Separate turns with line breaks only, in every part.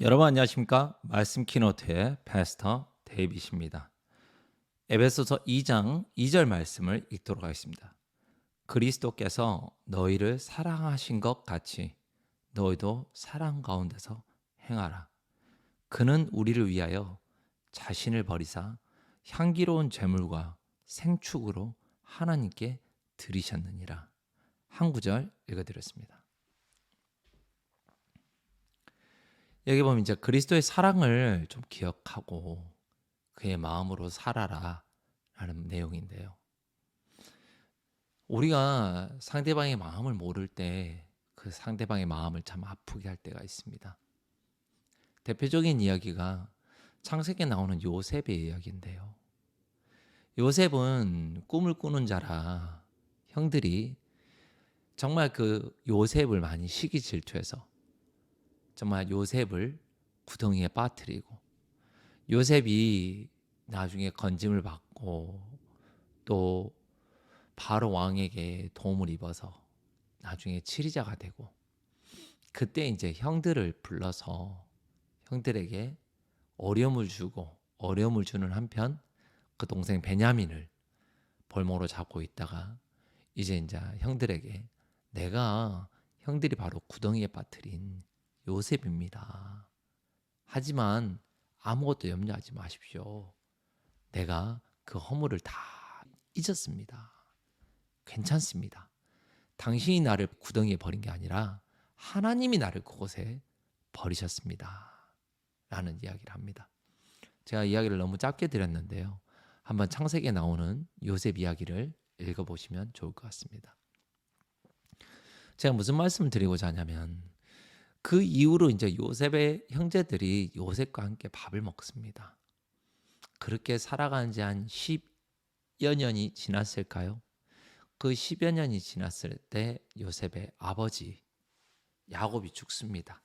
여러분 안녕하십니까? 말씀 키노트의 패스터 데이빗입니다. 에베소서 2장 2절 말씀을 읽도록 하겠습니다. 그리스도께서 너희를 사랑하신 것 같이 너희도 사랑 가운데서 행하라. 그는 우리를 위하여 자신을 버리사 향기로운 제물과 생축으로 하나님께 드리셨느니라. 한 구절 읽어드렸습니다. 여기 보면 이제 그리스도의 사랑을 좀 기억하고 그의 마음으로 살아라 라는 내용인데요. 우리가 상대방의 마음을 모를 때 그 상대방의 마음을 참 아프게 할 때가 있습니다. 대표적인 이야기가 창세기에 나오는 요셉의 이야기인데요. 요셉은 꿈을 꾸는 자라 형들이 정말 그 요셉을 많이 시기 질투해서 정말 요셉을 구덩이에 빠뜨리고 요셉이 나중에 건짐을 받고 또 바로 왕에게 도움을 입어서 나중에 치리자가 되고 그때 이제 형들을 불러서 형들에게 어려움을 주고 어려움을 주는 한편 그 동생 베냐민을 볼모로 잡고 있다가 이제 이제 형들에게 내가 형들이 바로 구덩이에 빠뜨린 요셉입니다. 하지만 아무것도 염려하지 마십시오. 내가 그 허물을 다 잊었습니다. 괜찮습니다. 당신이 나를 구덩이에 버린 게 아니라 하나님이 나를 그곳에 버리셨습니다. 라는 이야기를 합니다. 제가 이야기를 너무 짧게 드렸는데요. 한번 창세기에 나오는 요셉 이야기를 읽어보시면 좋을 것 같습니다. 제가 무슨 말씀을 드리고자 하냐면 그 이후로 이제 요셉의 형제들이 요셉과 함께 밥을 먹습니다. 그렇게 살아간 지 한 10여 년이 지났을까요? 그 10여 년이 지났을 때 요셉의 아버지 야곱이 죽습니다.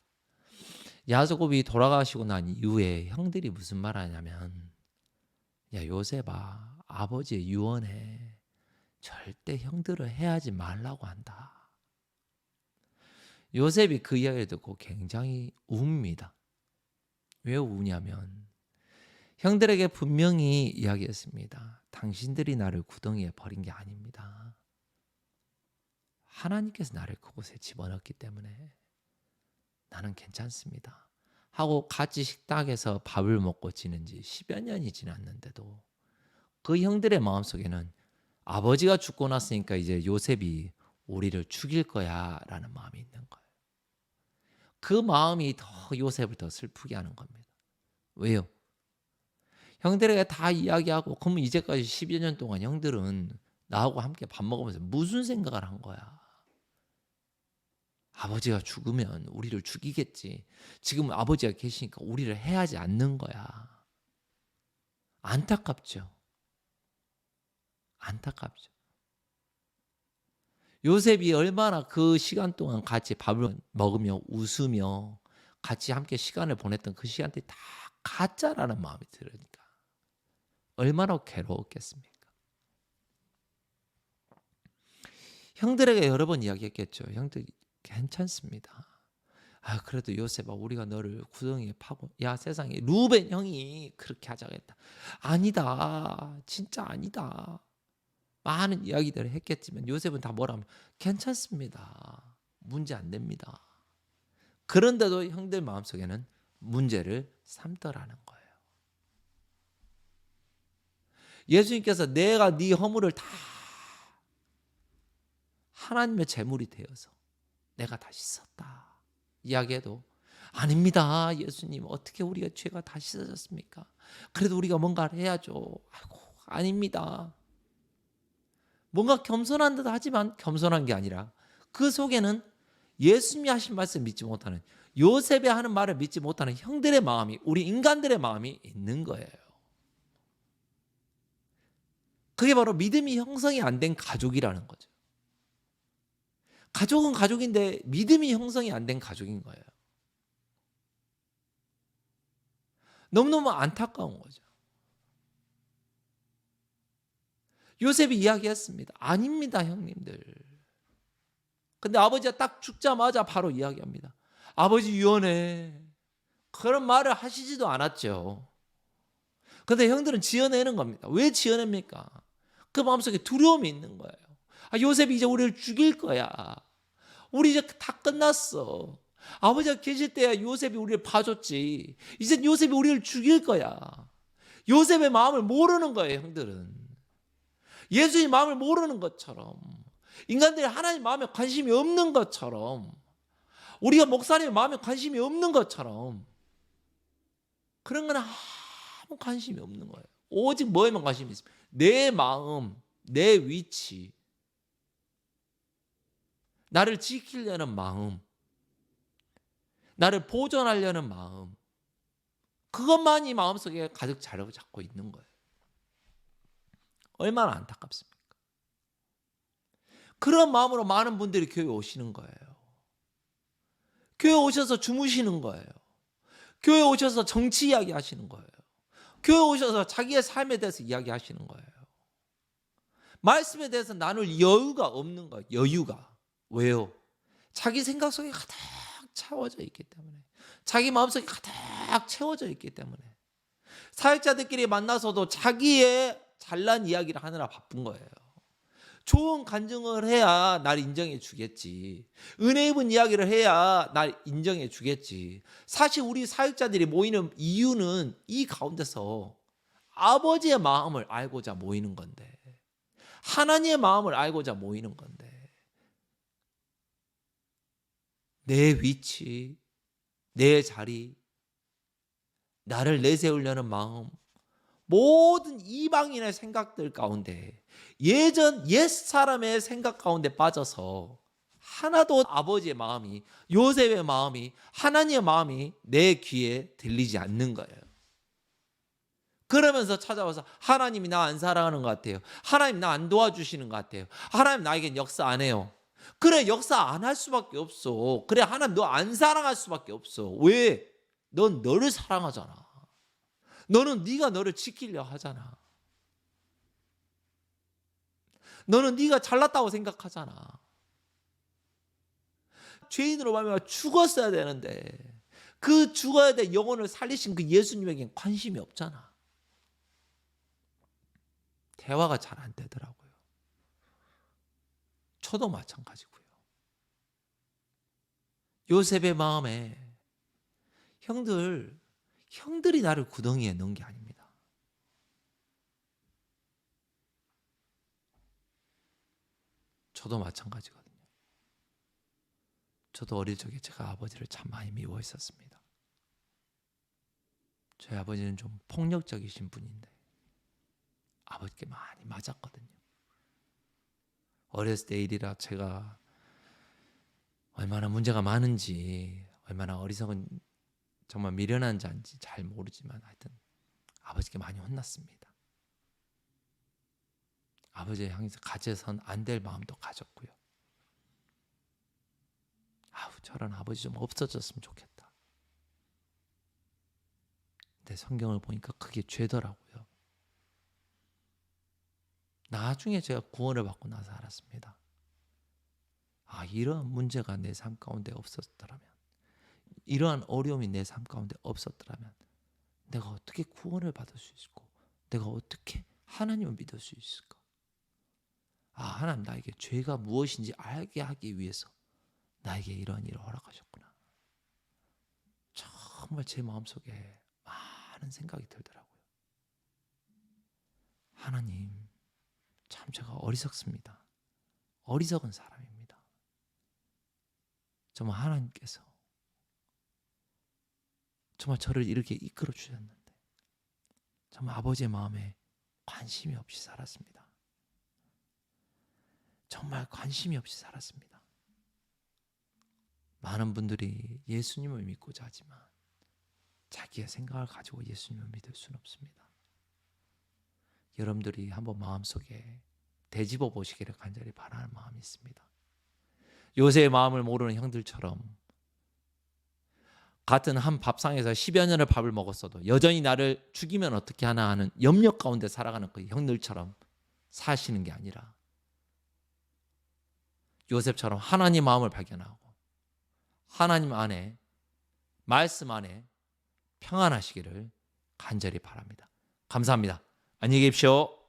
야곱이 돌아가시고 난 이후에 형들이 무슨 말 하냐면 야 요셉아 아버지의 유언에 절대 형들을 해하지 말라고 한다. 요셉이 그 이야기를 듣고 굉장히 웁니다. 왜 우냐면 형들에게 분명히 이야기했습니다. 당신들이 나를 구덩이에 버린 게 아닙니다. 하나님께서 나를 그곳에 집어넣기 때문에 나는 괜찮습니다. 하고 같이 식탁에서 밥을 먹고 지낸 지 10여 년이 지났는데도 그 형들의 마음속에는 아버지가 죽고 났으니까 이제 요셉이 우리를 죽일 거야 라는 마음이 있는 거예요. 그 마음이 더 요셉을 더 슬프게 하는 겁니다. 왜요? 형들에게 다 이야기하고 그러면 이제까지 10여 년 동안 형들은 나하고 함께 밥 먹으면서 무슨 생각을 한 거야? 아버지가 죽으면 우리를 죽이겠지. 지금 아버지가 계시니까 우리를 해하지 않는 거야. 안타깝죠. 안타깝죠. 요셉이 얼마나 그 시간 동안 같이 밥을 먹으며 웃으며 같이 함께 시간을 보냈던 그 시간들이 다 가짜라는 마음이 들으니까 얼마나 괴로웠겠습니까? 형들에게 여러 번 이야기했겠죠. 형들 괜찮습니다. 아 그래도 요셉아 우리가 너를 구덩이에 파고 야 세상에 루벤 형이 그렇게 하자고 했다. 아니다. 진짜 아니다. 많은 이야기들을 했겠지만 요셉은 다 뭐라면 괜찮습니다. 문제 안 됩니다. 그런데도 형들 마음속에는 문제를 삼더라는 거예요. 예수님께서 내가 네 허물을 다 하나님의 제물이 되어서 내가 다시 썼다. 이야기해도 아닙니다. 예수님 어떻게 우리가 죄가 다 씻어졌습니까? 그래도 우리가 뭔가를 해야죠. 아이고 아닙니다. 뭔가 겸손한 듯 하지만 겸손한 게 아니라 그 속에는 예수님이 하신 말씀 믿지 못하는 요셉이 하는 말을 믿지 못하는 형들의 마음이 우리 인간들의 마음이 있는 거예요. 그게 바로 믿음이 형성이 안 된 가족이라는 거죠. 가족은 가족인데 믿음이 형성이 안 된 가족인 거예요. 너무너무 안타까운 거죠. 요셉이 이야기했습니다. 아닙니다, 형님들. 근데 아버지가 딱 죽자마자 바로 이야기합니다. 아버지 유언해. 그런 말을 하시지도 않았죠. 근데 형들은 지어내는 겁니다. 왜 지어냅니까? 그 마음속에 두려움이 있는 거예요. 아, 요셉이 이제 우리를 죽일 거야. 우리 이제 다 끝났어. 아버지가 계실 때야 요셉이 우리를 봐줬지. 이제 요셉이 우리를 죽일 거야. 요셉의 마음을 모르는 거예요, 형들은. 예수의 마음을 모르는 것처럼. 인간들이 하나님 마음에 관심이 없는 것처럼. 우리가 목사님의 마음에 관심이 없는 것처럼. 그런 건 아무 관심이 없는 거예요. 오직 뭐에만 관심이 있습니다. 내 마음, 내 위치, 나를 지키려는 마음, 나를 보존하려는 마음, 그것만이 마음속에 가득 자리 잡고 있는 거예요. 얼마나 안타깝습니까? 그런 마음으로 많은 분들이 교회 오시는 거예요. 교회 오셔서 주무시는 거예요. 교회 오셔서 정치 이야기 하시는 거예요. 교회 오셔서 자기의 삶에 대해서 이야기 하시는 거예요. 말씀에 대해서 나눌 여유가 없는 거예요. 여유가. 왜요? 자기 생각 속에 가득 채워져 있기 때문에. 자기 마음속에 가득 채워져 있기 때문에. 사역자들끼리 만나서도 자기의 잘난 이야기를 하느라 바쁜 거예요. 좋은 간증을 해야 날 인정해 주겠지. 은혜 입은 이야기를 해야 날 인정해 주겠지. 사실 우리 사역자들이 모이는 이유는 이 가운데서 아버지의 마음을 알고자 모이는 건데, 하나님의 마음을 알고자 모이는 건데, 내 위치, 내 자리, 나를 내세우려는 마음, 모든 이방인의 생각들 가운데 예전 옛 사람의 생각 가운데 빠져서 하나도 아버지의 마음이 요셉의 마음이 하나님의 마음이 내 귀에 들리지 않는 거예요. 그러면서 찾아와서 하나님이 나 안 사랑하는 것 같아요. 하나님 나 안 도와주시는 것 같아요. 하나님 나에겐 역사 안 해요. 그래 역사 안 할 수밖에 없어. 그래 하나님 너 안 사랑할 수밖에 없어. 왜? 넌 너를 사랑하잖아. 너는 네가 너를 지키려 하잖아. 너는 네가 잘났다고 생각하잖아. 죄인으로 말미암아 죽었어야 되는데 그 죽어야 될 영혼을 살리신 그 예수님에겐 관심이 없잖아. 대화가 잘 안 되더라고요. 저도 마찬가지고요. 요셉의 마음에 형들 형들이 나를 구덩이에 넣은 게 아닙니다. 저도 마찬가지거든요. 저도 어릴 적에 제가 아버지를 참 많이 미워했었습니다. 저희 아버지는 좀 폭력적이신 분인데 아버지께 많이 맞았거든요. 어렸을 때 일이라 제가 얼마나 문제가 많은지 얼마나 어리석은 정말 미련한 자인지 잘 모르지만 하여튼 아버지께 많이 혼났습니다. 아버지의 향해서 가져선 안 될 마음도 가졌고요. 아우 저런 아버지 좀 없어졌으면 좋겠다. 근데 성경을 보니까 그게 죄더라고요. 나중에 제가 구원을 받고 나서 알았습니다. 아 이런 문제가 내 삶 가운데 없었더라면 이러한 어려움이 내 삶 가운데 없었더라면 내가 어떻게 구원을 받을 수 있고 내가 어떻게 하나님을 믿을 수 있을까? 아, 하나님 나에게 죄가 무엇인지 알게 하기 위해서 나에게 이러한 일을 허락하셨구나. 정말 제 마음속에 많은 생각이 들더라고요. 하나님, 참 제가 어리석습니다. 어리석은 사람입니다. 정말 하나님께서 정말 저를 이렇게 이끌어 주셨는데 정말 아버지의 마음에 관심이 없이 살았습니다. 정말 관심이 없이 살았습니다. 많은 분들이 예수님을 믿고자 하지만 자기의 생각을 가지고 예수님을 믿을 수는 없습니다. 여러분들이 한번 마음속에 되짚어 보시기를 간절히 바라는 마음이 있습니다. 요새의 마음을 모르는 형들처럼 같은 한 밥상에서 10여 년을 밥을 먹었어도 여전히 나를 죽이면 어떻게 하나 하는 염려 가운데 살아가는 그 형들처럼 사시는 게 아니라 요셉처럼 하나님 마음을 발견하고 하나님 안에 말씀 안에 평안하시기를 간절히 바랍니다. 감사합니다. 안녕히 계십시오.